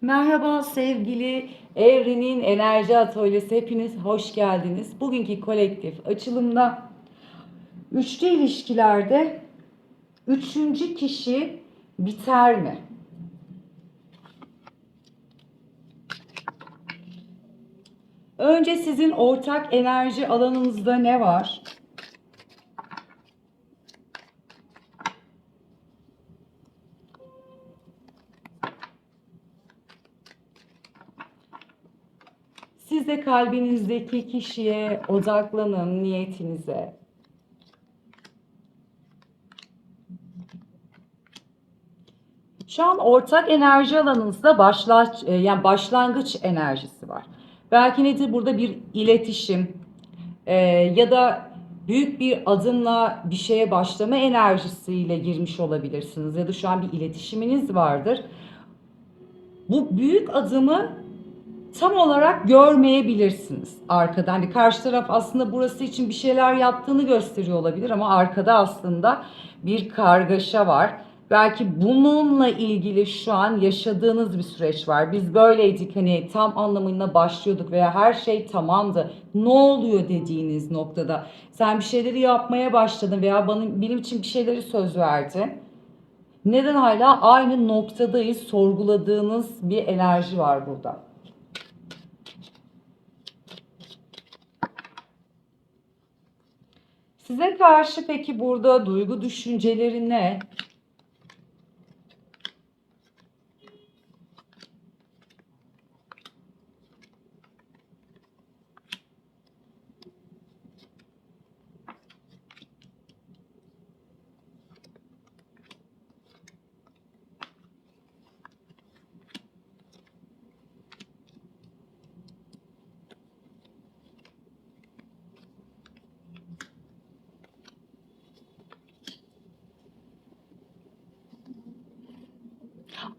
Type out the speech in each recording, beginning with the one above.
Merhaba sevgili Evrenin Enerji Atölyesi. Hepiniz hoş geldiniz. Bugünkü kolektif açılımda üçlü ilişkilerde üçüncü kişi biter mi? Önce sizin ortak enerji alanınızda ne var? De kalbinizdeki kişiye odaklanın, niyetinize. Şu an ortak enerji alanınızda başlaç, e, yani başlangıç enerjisi var. Belki nedir burada bir iletişim e, ya da büyük bir adımla bir şeye başlama enerjisiyle girmiş olabilirsiniz ya da şu an bir iletişiminiz vardır. Bu büyük adımı tam olarak görmeyebilirsiniz arkadan. Hani karşı taraf aslında burası için bir şeyler yaptığını gösteriyor olabilir ama arkada aslında bir kargaşa var. Belki bununla ilgili şu an yaşadığınız bir süreç var. Biz böyleydik hani tam anlamıyla başlıyorduk veya her şey tamamdı. Ne oluyor dediğiniz noktada. Sen bir şeyleri yapmaya başladın veya bana, benim için bir şeyleri söz verdin. Neden hala aynı noktadayız sorguladığınız bir enerji var burada. Size karşı peki burada duygu düşünceleri ne?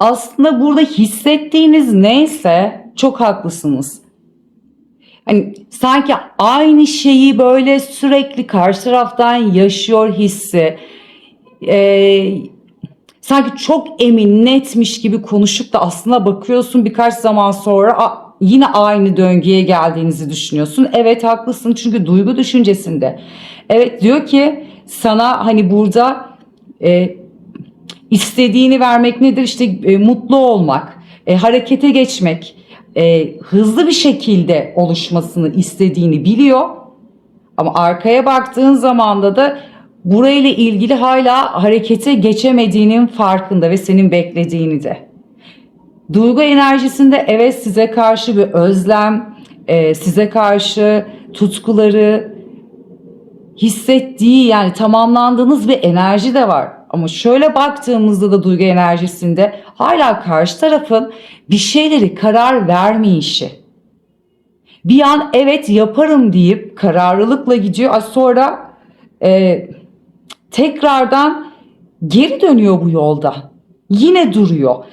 Aslında burada hissettiğiniz neyse çok haklısınız. Hani sanki aynı şeyi böyle sürekli karşı taraftan yaşıyor hissi. Ee, sanki çok emin, netmiş gibi konuşup da aslında bakıyorsun birkaç zaman sonra "Aa, yine aynı döngüye geldiğinizi düşünüyorsun. Evet haklısın çünkü duygu düşüncesinde. Evet diyor ki sana hani burada e, istediğini vermek nedir? İşte e, mutlu olmak, e, harekete geçmek, e, hızlı bir şekilde oluşmasını istediğini biliyor. Ama arkaya baktığın zamanda da burayla ilgili hala harekete geçemediğinin farkında ve senin beklediğini de. Duygu enerjisinde evet size karşı bir özlem, e, size karşı tutkuları hissettiği yani tamamlandığınız bir enerji de var. Ama şöyle baktığımızda da duygu enerjisinde hala karşı tarafın bir şeyleri karar vermeyişi. Bir an evet yaparım deyip kararlılıkla gidiyor. Sonra e, tekrardan geri dönüyor bu yolda. Yine duruyor.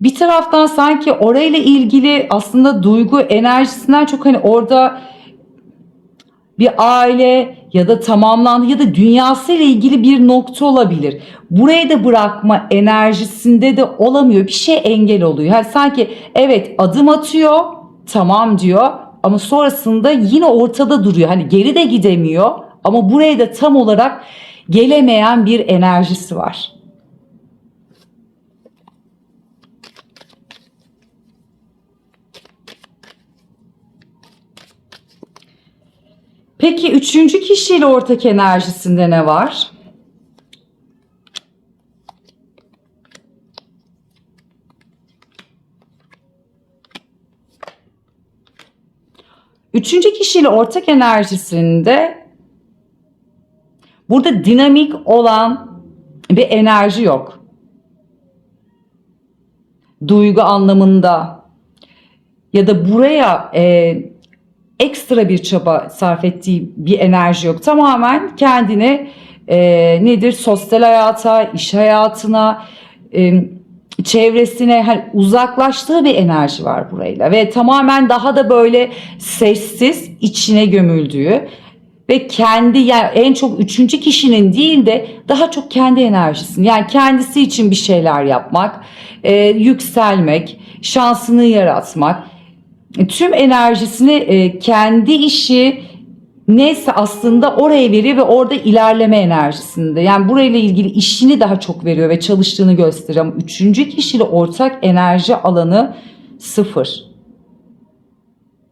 Bir taraftan sanki orayla ilgili aslında duygu enerjisinden çok hani orada bir aile ya da tamamlandı ya da dünyası ilgili bir nokta olabilir. Burayı da bırakma enerjisinde de olamıyor. Bir şey engel oluyor. Yani sanki evet adım atıyor, tamam diyor ama sonrasında yine ortada duruyor. Hani geri de gidemiyor ama buraya da tam olarak gelemeyen bir enerjisi var. Peki üçüncü kişiyle ortak enerjisinde ne var? Üçüncü kişiyle ortak enerjisinde burada dinamik olan bir enerji yok. Duygu anlamında ya da buraya e, ekstra bir çaba sarf ettiği bir enerji yok. Tamamen kendini e, nedir sosyal hayata, iş hayatına, e, çevresine hani uzaklaştığı bir enerji var burayla ve tamamen daha da böyle sessiz içine gömüldüğü ve kendi yani en çok üçüncü kişinin değil de daha çok kendi enerjisini yani kendisi için bir şeyler yapmak, e, yükselmek, şansını yaratmak, tüm enerjisini e, kendi işi neyse aslında oraya veriyor ve orada ilerleme enerjisinde. Yani burayla ilgili işini daha çok veriyor ve çalıştığını gösteriyor. Ama üçüncü kişiyle ortak enerji alanı sıfır.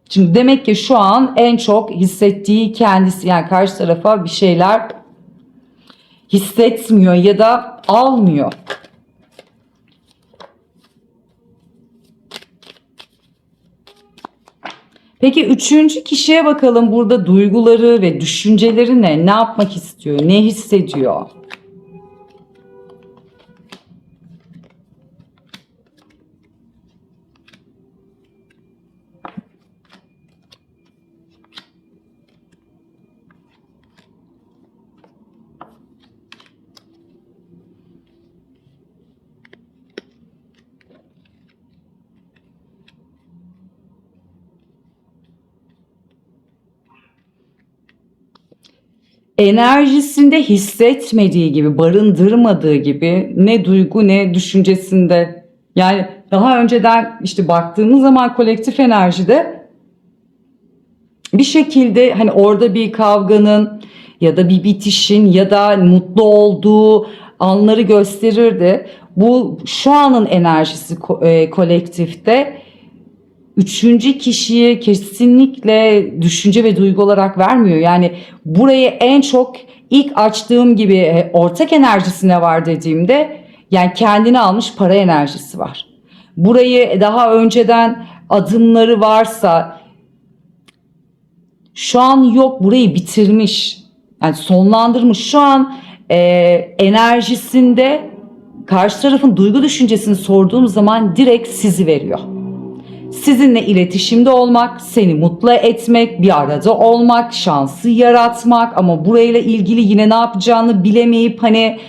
Çünkü demek ki şu an en çok hissettiği kendisi yani karşı tarafa bir şeyler hissetmiyor ya da almıyor. Peki üçüncü kişiye bakalım burada duyguları ve düşünceleri ne? Ne yapmak istiyor? Ne hissediyor? Enerjisinde hissetmediği gibi, barındırmadığı gibi ne duygu ne düşüncesinde. Yani daha önceden işte baktığımız zaman kolektif enerjide bir şekilde hani orada bir kavganın ya da bir bitişin ya da mutlu olduğu anları gösterirdi. Bu şu anın enerjisi ko- e, kolektifte üçüncü kişiyi kesinlikle düşünce ve duygu olarak vermiyor. Yani burayı en çok ilk açtığım gibi e, ortak enerjisine var dediğimde yani kendini almış para enerjisi var. Burayı daha önceden adımları varsa şu an yok burayı bitirmiş. Yani sonlandırmış. Şu an e, enerjisinde karşı tarafın duygu düşüncesini sorduğum zaman direkt sizi veriyor sizinle iletişimde olmak, seni mutlu etmek, bir arada olmak, şansı yaratmak ama burayla ilgili yine ne yapacağını bilemeyip hani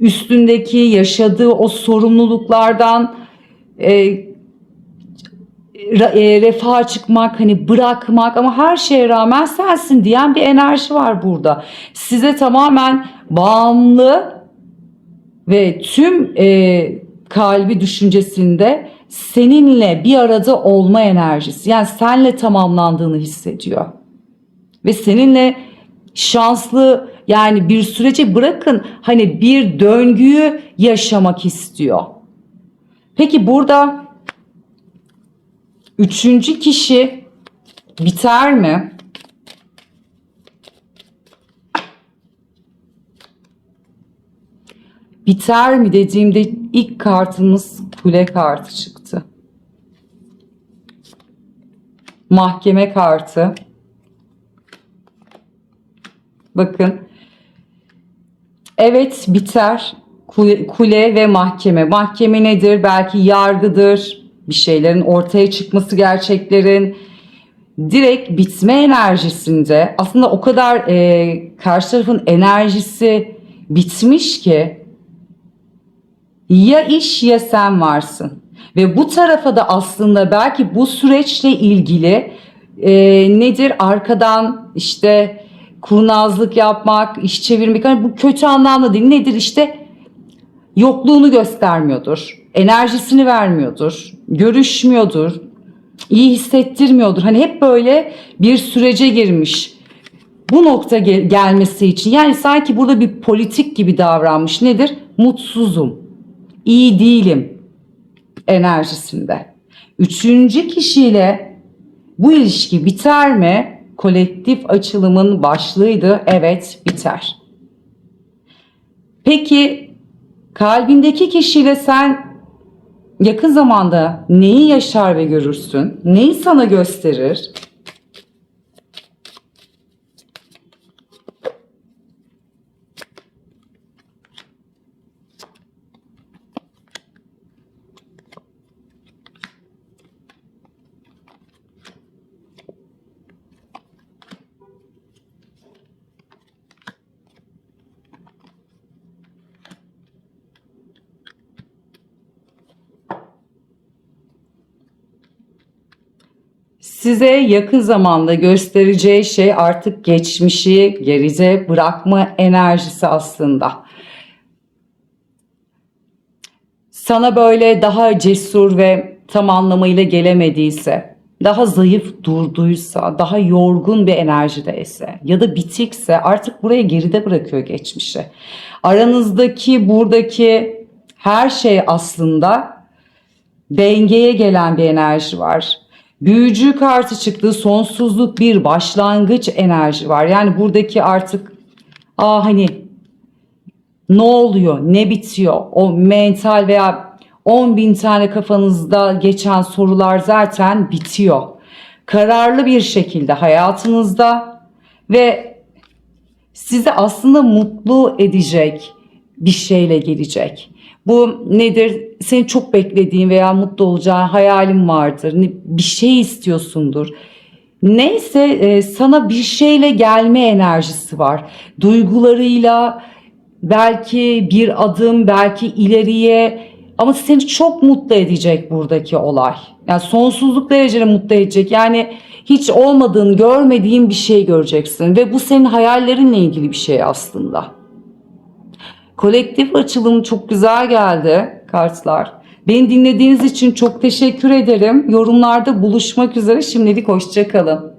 üstündeki yaşadığı o sorumluluklardan e, e, refaha çıkmak, hani bırakmak ama her şeye rağmen sensin diyen bir enerji var burada. Size tamamen bağımlı ve tüm e, kalbi düşüncesinde seninle bir arada olma enerjisi. Yani senle tamamlandığını hissediyor. Ve seninle şanslı yani bir sürece bırakın hani bir döngüyü yaşamak istiyor. Peki burada üçüncü kişi biter mi? Biter mi dediğimde ilk kartımız kule kartı çıktı. Mahkeme kartı. Bakın. Evet biter. Kule ve mahkeme. Mahkeme nedir? Belki yargıdır. Bir şeylerin ortaya çıkması gerçeklerin direkt bitme enerjisinde aslında o kadar e, karşı tarafın enerjisi bitmiş ki ya iş ya sen varsın. Ve bu tarafa da aslında belki bu süreçle ilgili e, nedir? Arkadan işte kurnazlık yapmak, iş çevirmek hani bu kötü anlamda değil. Nedir işte? Yokluğunu göstermiyordur, enerjisini vermiyordur, görüşmüyordur, iyi hissettirmiyordur. Hani hep böyle bir sürece girmiş. Bu nokta gel- gelmesi için. Yani sanki burada bir politik gibi davranmış. Nedir? Mutsuzum, iyi değilim enerjisinde. Üçüncü kişiyle bu ilişki biter mi? Kolektif açılımın başlığıydı. Evet biter. Peki kalbindeki kişiyle sen yakın zamanda neyi yaşar ve görürsün? Neyi sana gösterir? Size yakın zamanda göstereceği şey artık geçmişi geride bırakma enerjisi aslında. Sana böyle daha cesur ve tam anlamıyla gelemediyse, daha zayıf durduysa, daha yorgun bir enerjideyse ya da bitikse artık buraya geride bırakıyor geçmişi. Aranızdaki buradaki her şey aslında dengeye gelen bir enerji var. Büyücü kartı çıktı. Sonsuzluk bir başlangıç enerji var. Yani buradaki artık aa hani ne oluyor, ne bitiyor, o mental veya 10 bin tane kafanızda geçen sorular zaten bitiyor. Kararlı bir şekilde hayatınızda ve sizi aslında mutlu edecek bir şeyle gelecek. Bu nedir? Senin çok beklediğin veya mutlu olacağın hayalin vardır. Bir şey istiyorsundur. Neyse e, sana bir şeyle gelme enerjisi var. Duygularıyla belki bir adım, belki ileriye ama seni çok mutlu edecek buradaki olay. Yani sonsuzluk derecede mutlu edecek. Yani hiç olmadığın, görmediğin bir şey göreceksin ve bu senin hayallerinle ilgili bir şey aslında. Kolektif açılım çok güzel geldi kartlar. Beni dinlediğiniz için çok teşekkür ederim. Yorumlarda buluşmak üzere. Şimdilik hoşçakalın.